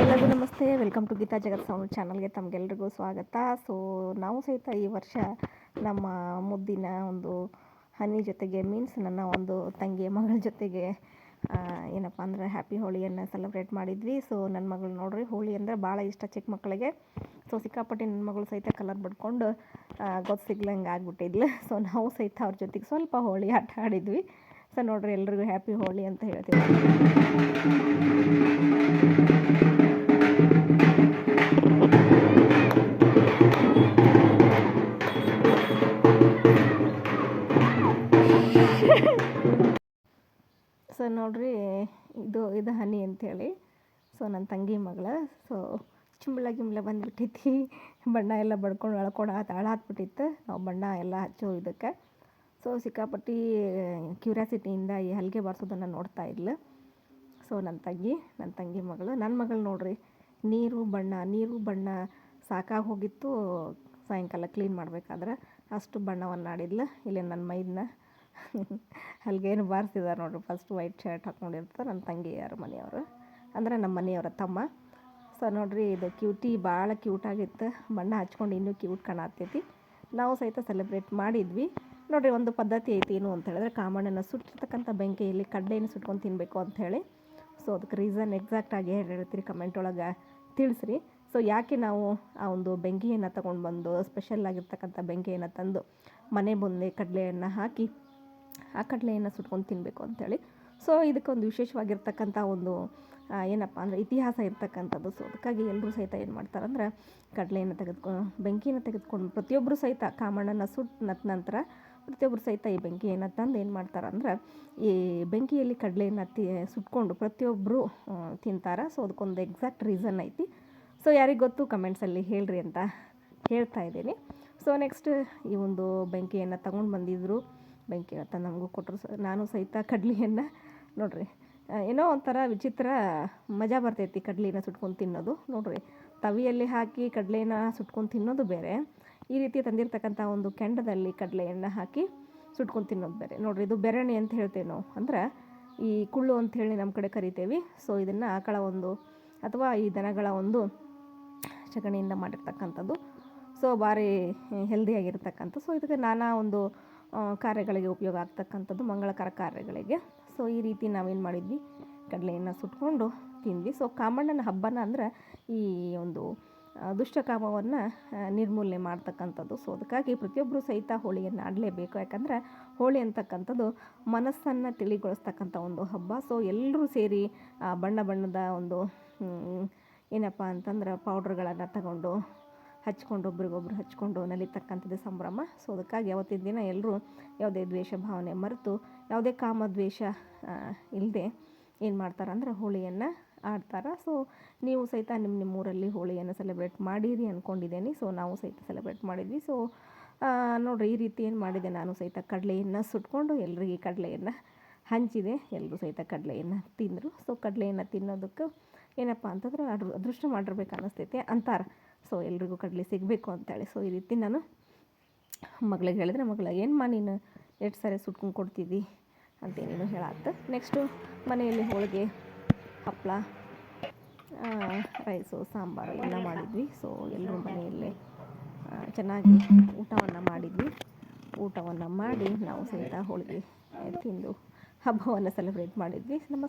ಎಲ್ಲರಿಗೂ ನಮಸ್ತೆ. Welcome to Geeta Jagat sound ಚಾನಲ್ಗೆ ತಮಗೆಲ್ರಿಗೂ ಸ್ವಾಗತ. ಸೊ ನಾವು ಸಹಿತ ಈ ವರ್ಷ ನಮ್ಮ ಮುದ್ದಿನ ಒಂದು ಹನಿ ಜೊತೆಗೆ ಮೀನ್ಸ್ ನನ್ನ ಒಂದು ತಂಗಿಯ ಮಗಳ ಜೊತೆಗೆ ಏನಪ್ಪ ಅಂದರೆ ಹ್ಯಾಪಿ ಹೋಳಿಯನ್ನು ಸೆಲೆಬ್ರೇಟ್ ಮಾಡಿದ್ವಿ. ಸೊ ನನ್ನ ಮಗಳು ನೋಡ್ರಿ, ಹೋಳಿ ಅಂದರೆ ಭಾಳ ಇಷ್ಟ ಚಿಕ್ಕ ಮಕ್ಕಳಿಗೆ. ಸೊ ಸಿಕ್ಕಾಪಟ್ಟೆ ನನ್ನ ಮಗಳು ಸಹಿತ ಕಲರ್ ಬಡ್ಕೊಂಡು ಗೊತ್ತು ಸಿಗ್ಲಂಗೆ ಆಗಿಬಿಟ್ಟಿದ್ಲು. ಸೊ ನಾವು ಸಹಿತ ಅವ್ರ ಜೊತೆಗೆ ಸ್ವಲ್ಪ ಹೋಳಿ ಆಟ ಆಡಿದ್ವಿ. ಸೊ ನೋಡ್ರಿ ಎಲ್ರಿಗೂ ಹ್ಯಾಪಿ ಹೋಳಿ ಅಂತ ಹೇಳ್ತೀವಿ. ನೋಡ್ರಿ, ಇದು ಇದು ಹನಿ ಅಂಥೇಳಿ ಸೊ ನನ್ನ ತಂಗಿ ಮಗಳ ಸೊ ಚಿಂಬಳ ಗಿಂಬಳ ಬಂದ್ಬಿಟ್ಟೈತಿ. ಬಣ್ಣ ಎಲ್ಲ ಬಡ್ಕೊಂಡು ಅಳ್ಕೊಂಡು ಆತ ಹಾಳಾತ್ಬಿಟ್ಟಿತ್ತು ನಾವು ಬಣ್ಣ ಎಲ್ಲ ಹಚ್ಚೋ ಇದಕ್ಕೆ. ಸೊ ಸಿಕ್ಕಾಪಟ್ಟಿ, ಕ್ಯೂರಿಯಾಸಿಟಿಯಿಂದ ಈ ಹಲ್ಗೆ ಬಾರಿಸೋದನ್ನು ನೋಡ್ತಾ ಇದ್ಲು. ಸೊ ನನ್ನ ತಂಗಿ ನನ್ನ ತಂಗಿ ಮಗಳು ನನ್ನ ಮಗಳು ನೋಡ್ರಿ, ನೀರು, ಬಣ್ಣ ನೀರು, ಬಣ್ಣ ಸಾಕಾಗಿ ಹೋಗಿತ್ತು. ಸಾಯಂಕಾಲ ಕ್ಲೀನ್ ಮಾಡಬೇಕಾದ್ರೆ ಅಷ್ಟು ಬಣ್ಣವನ್ನು ಆಡಿದ್ಲು ಇಲ್ಲಿ ನನ್ನ ಮೈದನ್ನ ಹಲ್ಗೇನು ಬಾರಿಸಿದಾರೆ ನೋಡ್ರಿ. ಫಸ್ಟ್ ವೈಟ್ ಶರ್ಟ್ ಹಾಕ್ಕೊಂಡಿರ್ತಾರೆ ನನ್ನ ತಂಗಿಯರ ಮನೆಯವರು. ಅಂದರೆ ನಮ್ಮ ಮನೆಯವರ ತಮ್ಮ. ಸೊ ನೋಡ್ರಿ, ಇದು ಕ್ಯೂಟಿ ಭಾಳ ಕ್ಯೂಟಾಗಿತ್ತು ಬಣ್ಣ ಹಚ್ಕೊಂಡು ಇನ್ನೂ ಕ್ಯೂಟ್ ಕಾಣತ್ತೈತಿ ನಾವು ಸಹಿತ ಸೆಲೆಬ್ರೇಟ್ ಮಾಡಿದ್ವಿ. ನೋಡ್ರಿ, ಒಂದು ಪದ್ಧತಿ ಐತಿ ಏನು ಅಂತ ಹೇಳಿದ್ರೆ ಕಾಮಣ್ಣನ ಸುಟ್ಟಿರ್ತಕ್ಕಂಥ ಬೆಂಕಿಯಲ್ಲಿ ಕಡ್ಡೆಯನ್ನು ಸುಟ್ಕೊಂಡು ತಿನ್ನಬೇಕು ಅಂಥೇಳಿ ಸೊ ಅದಕ್ಕೆ ರೀಸನ್ ಎಕ್ಸಾಕ್ಟಾಗಿ ಹೇಳಿರ್ತೀರಿ ಕಮೆಂಟ್ ಒಳಗೆ. ತಿಳಿಸ್ರಿ. ಸೊ ಯಾಕೆ ನಾವು ಆ ಒಂದು ಬೆಂಕಿಯನ್ನು ತಗೊಂಡು ಬಂದು ಸ್ಪೆಷಲ್ ಆಗಿರ್ತಕ್ಕಂಥ ಬೆಂಕಿಯನ್ನು ತಂದು ಮನೆ ಮುಂದೆ ಕಡಲೆಯನ್ನು ಹಾಕಿ ಆ ಕಡಲೆಯನ್ನು ಸುಟ್ಕೊಂಡು ತಿನ್ನಬೇಕು ಅಂತೇಳಿ. ಸೊ ಇದಕ್ಕೊಂದು ವಿಶೇಷವಾಗಿರ್ತಕ್ಕಂಥ ಒಂದು ಏನಪ್ಪ ಅಂದರೆ ಇತಿಹಾಸ ಇರ್ತಕ್ಕಂಥದ್ದು. ಸೊ ಅದಕ್ಕಾಗಿ ಎಲ್ಲರೂ ಸಹಿತ ಏನು ಮಾಡ್ತಾರಂದ್ರೆ ಕಡಲೆಯನ್ನು ತೆಗೆದುಕೊಂಡು ಬೆಂಕಿಯನ್ನು ತೆಗೆದುಕೊಂಡು ಪ್ರತಿಯೊಬ್ಬರು ಸಹಿತ ಕಾಮಣ್ಣನ ಸುಟ್ಟ ನಂತರ ಪ್ರತಿಯೊಬ್ಬರು ಸಹಿತ ಈ ಬೆಂಕಿಯನ್ನು ತಂದು ಏನು ಮಾಡ್ತಾರಂದ್ರೆ ಈ ಬೆಂಕಿಯಲ್ಲಿ ಕಡಲೆಯನ್ನು ತಿ, ಸುಟ್ಕೊಂಡು ಪ್ರತಿಯೊಬ್ಬರು ತಿಂತಾರೆ. ಸೊ ಅದಕ್ಕೊಂದು ಎಕ್ಸಾಕ್ಟ್ ರೀಸನ್ ಐತಿ. ಸೊ ಯಾರಿಗೆ ಗೊತ್ತು ಕಮೆಂಟ್ಸಲ್ಲಿ ಹೇಳ್ರಿ ಅಂತ ಹೇಳ್ತಾ ಇದ್ದೀನಿ. ಸೊ ನೆಕ್ಸ್ಟ್ ಈ ಒಂದು ಬೆಂಕಿಯನ್ನು ತಗೊಂಡು ಬಂದಿದ್ದರು ಬೆಂಕಿ ಅಂತ ನಮಗೂ ಕೊಟ್ಟರು ನಾನು ಸಹಿತ ಕಡ್ಲಿಯನ್ನು ನೋಡ್ರಿ. ಏನೋ ಒಂಥರ ವಿಚಿತ್ರ ಮಜಾ ಬರ್ತೈತಿ ಕಡ್ಲಿನ ಸುಟ್ಕೊಂಡು ತಿನ್ನೋದು. ನೋಡ್ರಿ, ತವಿಯಲ್ಲಿ ಹಾಕಿ ಕಡಲೆನ ಸುಟ್ಕೊಂಡು ತಿನ್ನೋದು ಬೇರೆ. ಈ ರೀತಿ ತಂದಿರ್ತಕ್ಕಂಥ ಒಂದು ಕೆಂಡದಲ್ಲಿ ಕಡಲೆಯನ್ನು ಹಾಕಿ ಸುಟ್ಕೊಂಡು ತಿನ್ನೋದು ಬೇರೆ. ನೋಡ್ರಿ, ಇದು ಬೆರಣಿ ಅಂತ ಹೇಳ್ತೇವೆ ನಾವು. ಅಂದ್ರೆ ಈ ಕುಳ್ಳು ಅಂತ ಹೇಳಿ ನಮ್ಮ ಕಡೆ ಕರಿತೇವೆ. ಸೊ ಇದನ್ನು ಆಕಳ ಒಂದು ಅಥವಾ ಈ ದನಗಳ ಒಂದು ಸಗಣಿಯಿಂದ ಮಾಡಿರ್ತಕ್ಕಂಥದ್ದು. ಸೊ ಭಾರಿ ಹೆಲ್ದಿಯಾಗಿರ್ತಕ್ಕಂಥ ಸೊ ಇದಕ್ಕೆ ನಾನಾ ಒಂದು ಕಾರ್ಯಗಳಿಗೆ ಉಪಯೋಗ ಆಗ್ತಕ್ಕಂಥದ್ದು ಮಂಗಳಕರ ಕಾರ್ಯಗಳಿಗೆ. ಸೊ ಈ ರೀತಿ ನಾವೇನು ಮಾಡಿದ್ವಿ? ಕಡಲೆಯನ್ನು ಸುಟ್ಕೊಂಡು ತಿಂದ್ವಿ. ಸೊ ಕಾಮಣ್ಣನ ಹಬ್ಬನ ಅಂದ್ರೆ ಈ ಒಂದು ದುಷ್ಟಕಾಮವನ್ನು ನಿರ್ಮೂಲನೆ ಮಾಡ್ತಕ್ಕಂಥದ್ದು. ಸೊ ಅದಕ್ಕಾಗಿ ಪ್ರತಿಯೊಬ್ಬರು ಸಹಿತ ಹೋಳಿಯನ್ನು ಆಡಲೇಬೇಕು. ಯಾಕಂದರೆ ಹೋಳಿ ಅಂತಕ್ಕಂಥದ್ದು ಮನಸ್ಸನ್ನು ತಿಳಿಗೊಳಿಸ್ತಕ್ಕಂಥ ಒಂದು ಹಬ್ಬ. ಸೊ ಎಲ್ಲರೂ ಸೇರಿ ಬಣ್ಣ ಬಣ್ಣದ ಒಂದು ಏನಪ್ಪ ಅಂತಂದ್ರೆ ಪೌಡ್ರ್ಗಳನ್ನು ತಗೊಂಡು ಹಚ್ಕೊಂಡು ಒಬ್ರಿಗೊಬ್ರು ಹಚ್ಕೊಂಡು ನಲಿತಕ್ಕಂಥದ್ದು ಸಂಭ್ರಮ. ಸೊ ಅದಕ್ಕಾಗಿ ಯಾವತ್ತಿನ ದಿನ ಎಲ್ಲರೂ ಯಾವುದೇ ದ್ವೇಷ ಭಾವನೆ ಮರೆತು, ಯಾವುದೇ ಕಾಮ ದ್ವೇಷ ಇಲ್ಲದೆ ಏನು ಮಾಡ್ತಾರೆ ಅಂದರೆ ಹೋಳಿಯನ್ನು ಆಡ್ತಾರೆ. ಸೊ ನೀವು ಸಹಿತ ನಿಮ್ಮ ನಿಮ್ಮ ಊರಲ್ಲಿ ಹೋಳಿಯನ್ನು ಸೆಲೆಬ್ರೇಟ್ ಮಾಡಿರಿ ಅಂದ್ಕೊಂಡಿದ್ದೀನಿ ಸೊ ನಾವು ಸಹಿತ ಸೆಲೆಬ್ರೇಟ್ ಮಾಡಿದ್ವಿ. ಸೊ ನೋಡಿರಿ, ಈ ರೀತಿ ಏನು ಮಾಡಿದೆ ನಾನು ಸಹಿತ ಕಡಲೆಯನ್ನು ಸುಟ್ಕೊಂಡು, ಎಲ್ರಿಗೆ ಕಡಲೆಯನ್ನು ಹಂಚಿದೆ. ಎಲ್ಲರೂ ಸಹಿತ ಕಡಲೆಯನ್ನು ತಿಂದರು. ಸೊ ಕಡಲೆಯನ್ನು ತಿನ್ನೋದಕ್ಕೆ ಏನಪ್ಪ ಅಂತಂದ್ರೆ ಅದೃಷ್ಟ ಮಾಡಿರ್ಬೇಕು ಅನ್ನಿಸ್ತೈತೆ ಅಂತಾರೆ. ಸೊ ಎಲ್ರಿಗೂ ಕಡಲೆ ಸಿಗಬೇಕು ಅಂತೇಳಿ. ಸೊ ಈ ರೀತಿ ನಾನು ಮಗಳಿಗೆ ಹೇಳಿದ್ರೆ, ಮಗಳ ಏನಮ್ಮ ನೀನು ಎಷ್ಟು ಸಾರಿ ಸುಟ್ಕೊಂಡು ಕೊಡ್ತಿದ್ದಿ? ಅಂತೇನೇನು ಹೇಳಾತ್ತು ನೆಕ್ಸ್ಟು ಮನೆಯಲ್ಲಿ ಹೋಳಿಗೆ ಹಪ್ಪಳ ರೈಸು ಸಾಂಬಾರು ಎಲ್ಲ ಮಾಡಿದ್ವಿ. ಸೊ ಎಲ್ಲರೂ ಮನೆಯಲ್ಲೇ ಚೆನ್ನಾಗಿ ಊಟವನ್ನು ಮಾಡಿದ್ವಿ. ಊಟವನ್ನು ಮಾಡಿ ನಾವು ಸಹಿತ ಹೋಳಿಗೆ ತಿಂದು ಹಬ್ಬವನ್ನು ಸೆಲೆಬ್ರೇಟ್ ಮಾಡಿದ್ವಿ. ನಮ್ಮ